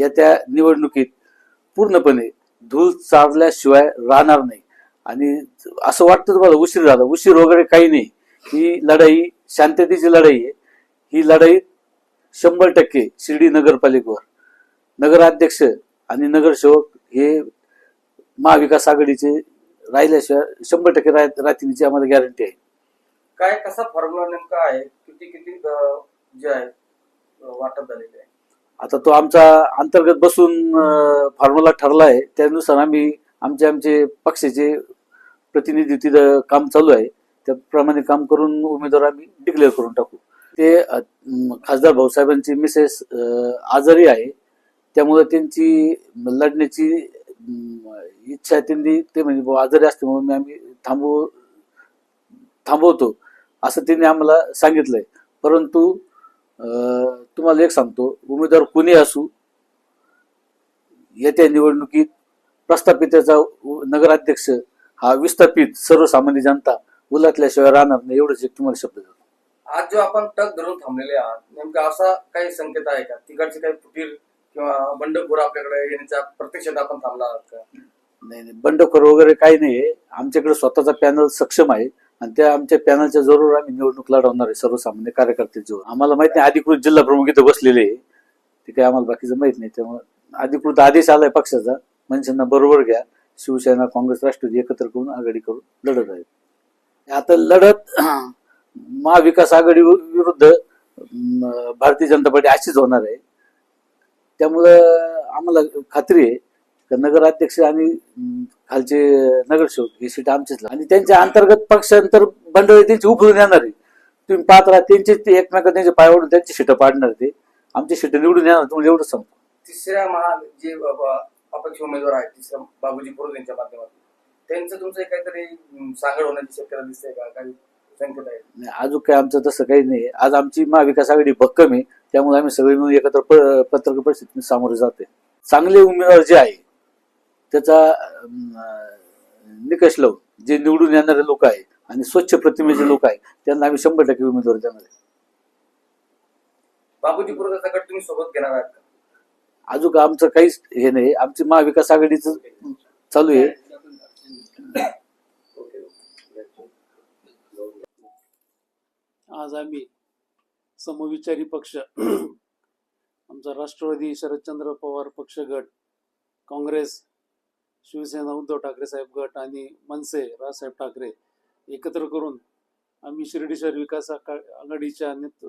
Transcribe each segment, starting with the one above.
येत्या निवडणुकीत पूर्णपणे धूळ चालल्याशिवाय राहणार नाही. आणि असं वाटतं तुम्हाला उशीर झाला. उशीर वगैरे काही नाही. ही लढाई शांततेची लढाई आहे. ही लढाई शंभर टक्के शिर्डी नगरपालिकेवर. नगराध्यक्ष आणि नगरसेवक हे महाविकास आघाडीचे राहिल्याशिवाय शंभर टक्के राहतीची आम्हाला गॅरंटी आहे. काय कसा फॉर्म्युला नेमका आहे? किती किती जे आहे वाटप झालेले आहे? आता तो आमचा अंतर्गत बसून फॉर्म्युला ठरला आहे त्यानुसार आम्ही आमचे आमचे पक्षाचे प्रतिनिधी तिथं काम चालू आहे. त्याप्रमाणे काम करून उमेदवार आम्ही डिक्लेअर करून टाकू. ते खासदार भाऊसाहेबांची मिसेस आजारी आहे. त्यामुळे त्यांची लढण्याची इच्छा त्यांनी ते म्हणजे आजारी असल्यामुळे मी आम्ही थांबू थांबवतो. असं त्यांनी आम्हाला सांगितलंय. परंतु तुम्हाला एक सांगतो उमेदवार कुणी असू येत्या निवडणुकीत प्रस्थापिताचा नगराध्यक्ष हा विस्थापित सर्वसामान्य जनता उलटल्याशिवाय राहणार नाही एवढंच एक तुम्हाला शब्द देतो. आज जो आपण टक धरून थांबलेले आहात नेमका असा काही संकेत आहे का? तिकडचे काही फुटीर किंवा बंडखोर आपल्याकडे येण्याच्या प्रत्यक्षात आपण थांबला आहात का? नाही नाही बंडखोर वगैरे काही नाही आमच्याकडे स्वतःचा पॅनल सक्षम आहे. आणि त्या आमच्या पॅनलच्या जरूर आम्ही निवडणूक लढवणार आहे सर्वसामान्य कार्यकर्ते जो आम्हाला माहीत नाही अधिकृत जिल्हा प्रमुख इथे बसलेले आहे. ते काही आम्हाला बाकीचं माहीत नाही त्यामुळे अधिकृत आदेश आलाय पक्षाचा. मनशांना बरोबर घ्या. शिवसेना काँग्रेस राष्ट्रवादी एकत्र करून आघाडी करून लढत आहे आता लढत महाविकास आघाडी विरुद्ध भारतीय जनता पार्टी अशीच होणार आहे. त्यामुळं आम्हाला खात्री आहे नगराध्यक्ष आणि खालचे नगरसेवक ही सीट आमचीच. आणि त्यांच्या अंतर्गत पक्षांतर बंडळी त्यांची उफळून येणार आहे. तुम्ही पाहत राहा त्यांचे ते एकमेकात त्यांचे पायावरून त्यांची सीटं पाडणार ते. आमची सीटं निवडून येणार तुम्हाला एवढं सांगतो. तिसऱ्या महा जे अपक्ष उमेदवार आहेत तिसऱ्या बाबूजी पुरोज यांच्या माध्यमातून त्यांचं तुमचं काहीतरी सांगड होण्याची शक्यता दिसते का? काही नाही, अजून काय आमचं तसं काही नाही. आज आमची महाविकास आघाडी भक्कम आहे. त्यामुळे आम्ही सगळे मिळून एकत्र पत्रकार परिस्थितीत सामोरे जाते चांगले उमेदवार जे आहे त्याचा निकष लावून जे निवडून येणारे लोक आहे आणि स्वच्छ प्रतिमेचे लोक आहे त्यांना आम्ही शंभर टक्के उमेदवार देणार आहे. बाबूजी पुरोजाचा गट तुम्ही सोबत घेणार आहात का? अजून आमचं काहीच हे नाही आमची महाविकास आघाडीच चालू आहे. आज आम्ही समविचारी पक्ष आमचा राष्ट्रवादी शरदचंद्र पवार पक्ष गट काँग्रेस शिवसेना उद्धव ठाकरे साहेब गट आणि मनसे राजसाहेब ठाकरे एकत्र करून आम्ही शिर्डी शहर विकास आघाडीच्या नेत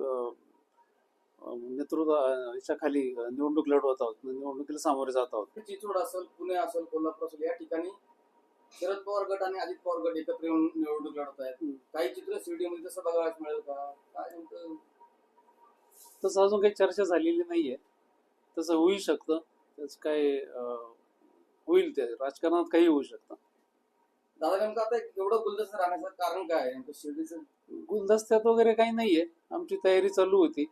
नेतृत्व याच्या खाली निवडणूक लढवत आहोत. निवडणुकीला सामोरे जात आहोत. चिचोड असेल पुणे असेल कोल्हापूर असेल या ठिकाणी शरद पवार गट आणि अजित पवार गट एकत्र येऊन निवडणूक लढत आहेत. काही चित्र शिर्डीमध्ये तसं बघायला मिळेल का? काय तसं अजून काही चर्चा झालेली नाहीये. तसं होऊ शकतं. त्याच काय होईल ते. राजकारणात काही होऊ शकतं. दादा नेमकं आता एवढं गुलदस्त राहण्याचं कारण काय आहे? नेमकं शिर्डीचं? गुलदस्त्यात वगैरे काही नाहीये. आमची तयारी चालू होती.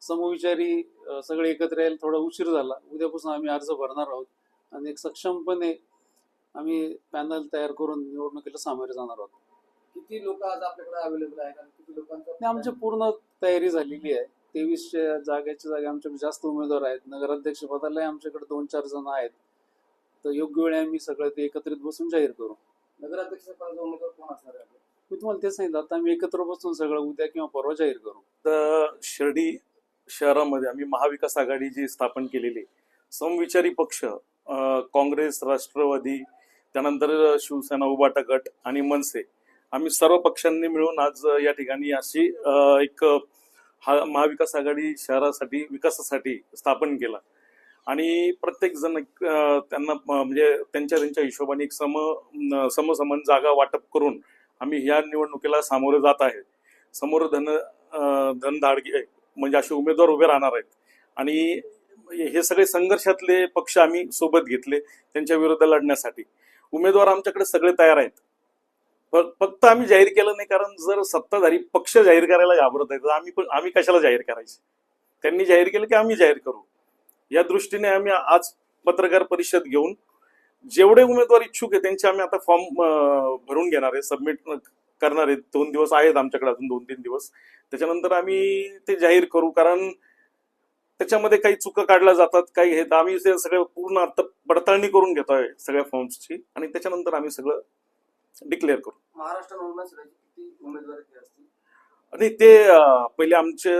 समविचारी अं, सगळे एकत्र यायला थोडा उशीर झाला. उद्यापासून आम्ही अर्ज भरणार आहोत. आणि एक सक्षमपणे आम्ही पॅनल तयार करून निवडणुकीला सामोरे जाणार आहोत. किती लोक आज आपल्याकडे अवेलेबल आहेत आणि किती लोकांचं आणि आमची पूर्ण तयारी झालेली आहे. तेवीसशे जागेच्या जागे आमच्याकडे जास्त उमेदवार आहेत. नगराध्यक्ष पदालाही आमच्याकडे दोन चार जण आहेत. तर योग्य वेळी आम्ही सगळं ते एकत्रित बसून जाहीर करू नगराध्यक्ष उमेदवार कोण असणार आहे आपले? मी तुम्हाला तेच सांगितलं आता आम्ही एकत्र बसून सगळं उद्या किंवा परवा जाहीर करू तर शिर्डी शहरामध्ये आम्ही महाविकास आघाडी जी स्थापन केलेली आहे. समविचारी पक्ष अं, काँग्रेस राष्ट्रवादी त्यानंतर शिवसेना उबाटा गट आणि मनसे आम्ही सर्व पक्षांनी मिळून आज या ठिकाणी अशी अं, एक हा महाविकास आघाडी शहरासाठी विकासासाठी स्थापन केला आणि प्रत्येक जण त्यांना म्हणजे त्यांच्या त्यांच्या हिशोबाने एक सम समसमान जागा वाटप करून आम्ही ह्या निवडणुकीला सामोरे जात आहे. समोर धन धनधाडगे म्हणजे असे उमेदवार उभे राहणार आहेत. आणि हे सगळे संघर्षातले पक्ष आम्ही सोबत घेतले त्यांच्या विरुद्ध लढण्यासाठी. उमेदवार आमच्याकडे सगळे तयार आहेत. फ- फक्त आम्ही जाहीर केलं नाही कारण जर सत्ताधारी पक्ष जाहीर करायला घाबरत आहेत तर आम्ही आम्ही कशाला जाहीर करायचे? त्यांनी जाहीर केलं की आम्ही जाहीर करू. या दृष्टीने आम्ही आज पत्रकार परिषद घेऊन जेवढे उमेदवार इच्छुक आहे त्यांचे आम्ही आता फॉर्म भरून घेणार आहे सबमिट करणार आहेत. दोन दिवस आहेत आमच्याकडे अजून दोन तीन दिवस. त्याच्यानंतर आम्ही ते जाहीर करू कारण त्याच्यामध्ये काही चुका काढल्या जातात काही हे तर आम्ही ते सगळं पूर्ण आता पडताळणी करून घेतोय सगळ्या फॉर्म्सची आणि त्याच्यानंतर आम्ही सगळं डिक्लेअर करू. महाराष्ट्र आणि ते पहिले आमचे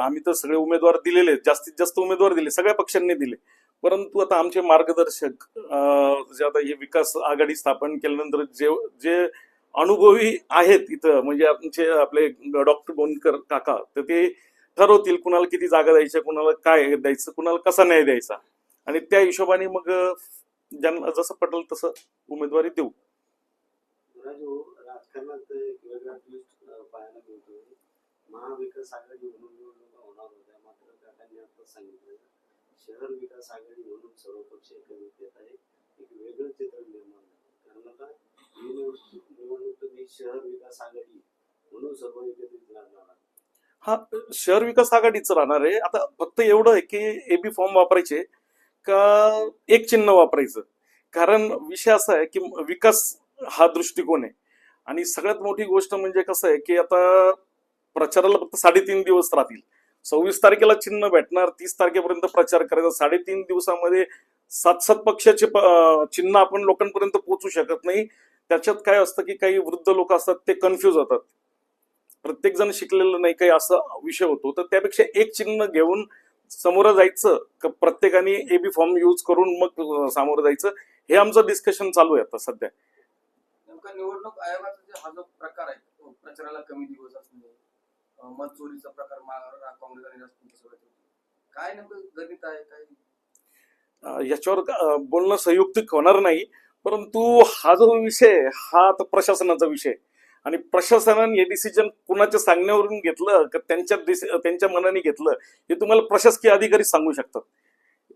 आम्ही तर सगळे उमेदवार दिलेले आहेत. जास्तीत जास्त उमेदवार दिले सगळ्या पक्षांनी दिले. परंतु आता आमचे मार्गदर्शक जे आता हे विकास आघाडी स्थापन केल्यानंतर जे जे अनुभवी आहेत इथं म्हणजे आमचे आपले डॉक्टर बोनकर काका तर ते ठरवतील कुणाला किती जागा द्यायच्या कुणाला काय द्यायचं कुणाला कसा न्याय द्यायचा. आणि त्या हिशोबाने मग ज्यांना जसं पटेल तसं उमेदवारी देऊ. महाविकास आघाडी म्हणून निवडणुका होणार होत्या. मात्र काकांनी आता सांगितलं शहर विकास आघाडी म्हणून सर्व पक्ष एकत्रित येत आहे एक वेगळं चित्र निर्माण झालं. कारण आता ही निवडणूक तुम्ही शहर विकास आघाडी म्हणून सर्व एकत्रित राहणार हा शहर विकास आघाडीच राहणार आहे. आता फक्त एवढं आहे की एबी फॉर्म वापरायचे का एक चिन्ह वापरायचं? कारण विषय असा आहे की विकास हा दृष्टिकोन आहे. आणि सगळ्यात मोठी गोष्ट म्हणजे कसं आहे की आता प्रचाराला फक्त साडेतीन दिवस राहतील. सव्वीस तारखेला चिन्ह भेटणार तीस तारखेपर्यंत प्रचार करायचा. साडेतीन दिवसामध्ये सात सात पक्षाचे चिन्ह आपण लोकांपर्यंत पोहोचू शकत नाही. त्याच्यात काय असतं की काही वृद्ध लोक असतात ते कन्फ्यूज होतात. प्रत्येक जण शिकलेलं नाही काही असा विषय होतो. तर त्यापेक्षा एक चिन्ह घेऊन समोर जायचं का प्रत्येकाने एबी फॉर्म यूज करून मग सामोरं जायचं हे आमचं डिस्कशन चालू आहे आता सध्या. नेमका निवडणूक आयोगाचा जे हा जो प्रकार आहे प्रचाराला कमी दिवस असणे मत चोरीचा प्रकार काँग्रेस आणि राष्ट्रवादी काय नेमकं गणित आहे काय? याच्यावर बोलणं संयुक्तिक होणार नाही परंतु हा जो विषय हा तर प्रशासनाचा विषय आणि प्रशासनाने हे डिसिजन कुणाच्या सांगण्यावरून घेतलं का त्यांच्या त्यांच्या मनाने घेतलं हे तुम्हाला प्रशासकीय अधिकारी सांगू शकतात.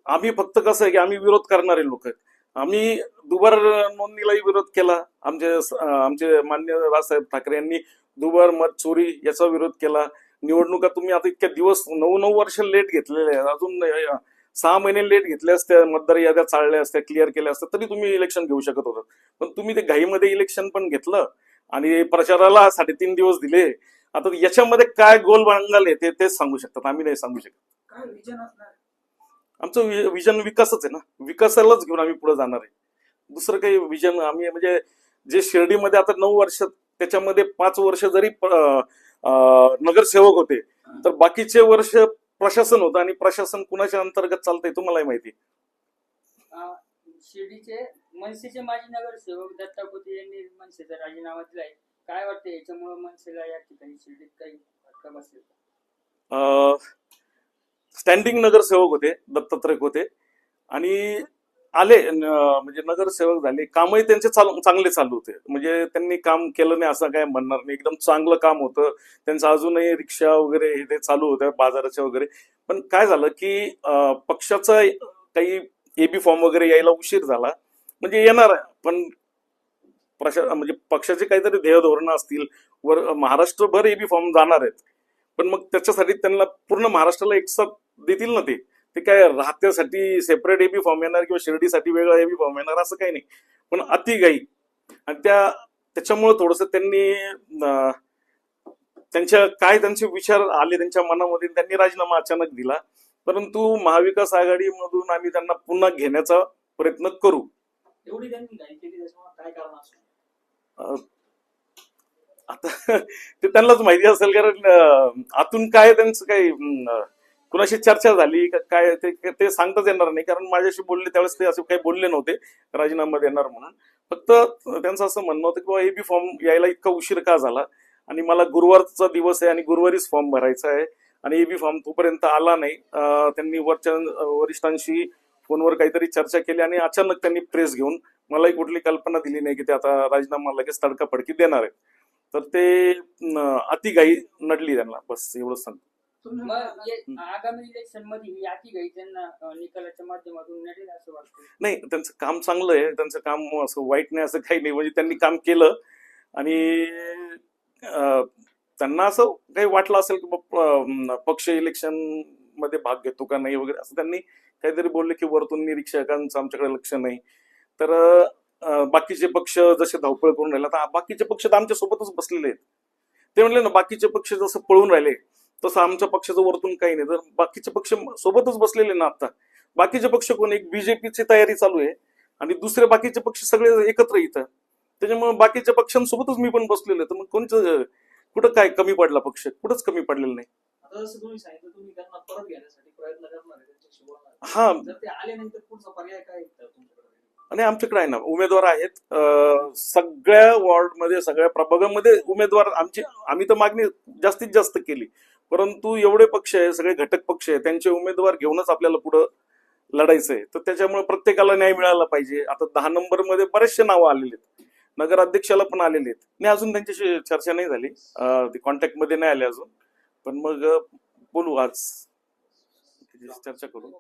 आम्ही फक्त कसं आहे की आम्ही विरोध करणारे लोक आहेत. आम्ही दुबार नोंदणीलाही विरोध केला. आमचे आमचे मान्य राजसाहेब ठाकरे यांनी दुबार मत चोरी याचा विरोध केला. निवडणुका तुम्ही आता इतक्या दिवस नऊ नऊ वर्ष लेट घेतलेले आहेत. अजून सहा महिने लेट घेतल्या असत्या मतदार याद्या चालल्या असत्या क्लिअर केल्या असत्या तरी तुम्ही इलेक्शन घेऊ शकत होता. पण तुम्ही ते घाईमध्ये इलेक्शन पण घेतलं आणि प्रचाराला साडेतीन दिवस दिले. आता याच्यामध्ये काय गोल बांधले ते तेच सांगू शकतात. आम्ही नाही सांगू शकत. काय विजन असणार? आमचं विजन विकासच आहे ना. विकासालाच घेऊन आम्ही पुढे जाणार आहे. दुसरं काही विजन आम्ही म्हणजे जे शिर्डीमध्ये आता नऊ वर्ष त्याच्यामध्ये पाच वर्ष जरी नगरसेवक होते तर बाकीचे वर्ष प्रशासन होतं आणि प्रशासन कुणाच्या अंतर्गत चालतंय तुम्हालाही माहिती शिर्डीचे मनसेचे माजी नगरसेवक दत्ता कोते यांनी मनसेचा राजीनामा दिलाय. काय वाटतं याच्यामुळे मनसेला या ठिकाणी शिर्डीत काही फटका बसेल? स्टँडिंग नगरसेवक होते दत्तात्रय होते. आणि आले म्हणजे नगरसेवक झाले. कामही त्यांचे चालू चांगले चालू होते. म्हणजे त्यांनी काम केलं नाही असं काय म्हणणार नाही. एकदम चांगलं काम होतं. त्यांचं अजूनही रिक्षा वगैरे हे ते चालू होत्या बाजाराच्या वगैरे. पण काय झालं की पक्षाचा काही एबी फॉर्म वगैरे यायला उशीर झाला. म्हणजे येणार आहे, पण प्रशा म्हणजे पक्षाचे काहीतरी ध्येय धोरणं असतील. वर महाराष्ट्रभर एबी फॉर्म जाणार आहेत. पण मग त्याच्यासाठी त्यांना पूर्ण महाराष्ट्राला एकसाथ देतील ना ते. ते काय राहत्यासाठी सेपरेट एबी फॉर्म येणार किंवा शिर्डीसाठी वेगळा एबी फॉर्म येणार असं काही नाही. पण अतिघाई आणि त्या त्याच्यामुळे थोडस त्यांनी त्यांच्या काय त्यांचे विचार आले त्यांच्या मनामध्ये त्यांनी राजीनामा अचानक दिला. परंतु महाविकास आघाडीमधून आम्ही त्यांना पुन्हा घेण्याचा प्रयत्न करू. एवढी त्यांनी काय कारण आता ते त्यांनाच माहिती असेल कारण आतून काय त्यांचं काही कुणाशी चर्चा झाली काय ते ते सांगताच येणार नाही. कारण माझ्याशी बोलले त्यावेळेस ते असे काही बोलले नव्हते राजीनामा देणार म्हणून. फक्त त्यांचं असं म्हणणं होतं की बाबा एबी फॉर्म यायला इतका उशीर का झाला? आणि मला गुरुवारचा दिवस आहे आणि गुरुवारीच फॉर्म भरायचा आहे आणि एबी फॉर्म तोपर्यंत आला नाही. त्यांनी वरच्या वरिष्ठांशी फोनवर काहीतरी चर्चा केली आणि अचानक त्यांनी प्रेस घेऊन मलाही कुठली कल्पना दिली नाही की ते आता राजीनामा लगेच तडकाफडकी देणार आहेत. तर ते अं, अतिघाई नडली त्यांना. बस एवढंच सांगतो. आगामी इलेक्शनमध्ये अति त्यांना निकालाच्या माध्यमातून नडेल असं वाटतं नाही त्यांचं काम चांगलं आहे. त्यांचं काम असं वाईट नाही असं काही नाही. म्हणजे त्यांनी काम केलं आणि त्यांना असं काही वाटलं असेल की पक्ष इलेक्शनमध्ये भाग घेतो का नाही वगैरे असं त्यांनी काहीतरी बोलले की वरतून निरीक्षकांचं आमच्याकडे लक्ष नाही. तर बाकीचे पक्ष जसे धावपळ करून राहिले आता बाकीचे पक्ष तर आमच्या सोबतच बसलेले आहेत. ते म्हणले ना बाकीचे पक्ष जसं पळून राहिले तसं आमच्या पक्षाचं वरतून काही नाही. तर बाकीचे पक्ष सोबतच बसलेले ना आता. बाकीचे पक्ष कोण? एक बीजेपीची तयारी चालू आहे आणि दुसरे बाकीचे पक्ष सगळे एकत्र येतात त्याच्यामुळे बाकीच्या पक्षांसोबतच मी पण बसलेलो तर मग कोणचं कुठं काय कमी पडला पक्ष? कुठंच कमी पडलेलं नाही. हा. आणि आमच्याकडे आहे ना उमेदवार आहेत. सगळ्या वॉर्डमध्ये सगळ्या प्रभागामध्ये उमेदवार आमची आम्ही तर मागणी जास्तीत जास्त केली. परंतु एवढे पक्ष आहे सगळे घटक पक्ष आहे त्यांचे उमेदवार घेऊनच आपल्याला पुढं लढायचं आहे तर त्याच्यामुळे प्रत्येकाला न्याय मिळाला पाहिजे. आता दहा नंबरमध्ये बरेचसे नावं आलेले आहेत. नगराध्यक्षाला पण आलेले आहेत. मी अजून त्यांच्याशी चर्चा नाही झाली. ते कॉन्टॅक्टमध्ये नाही आले अजून. पण मग बोलू आज. चर्चा करू.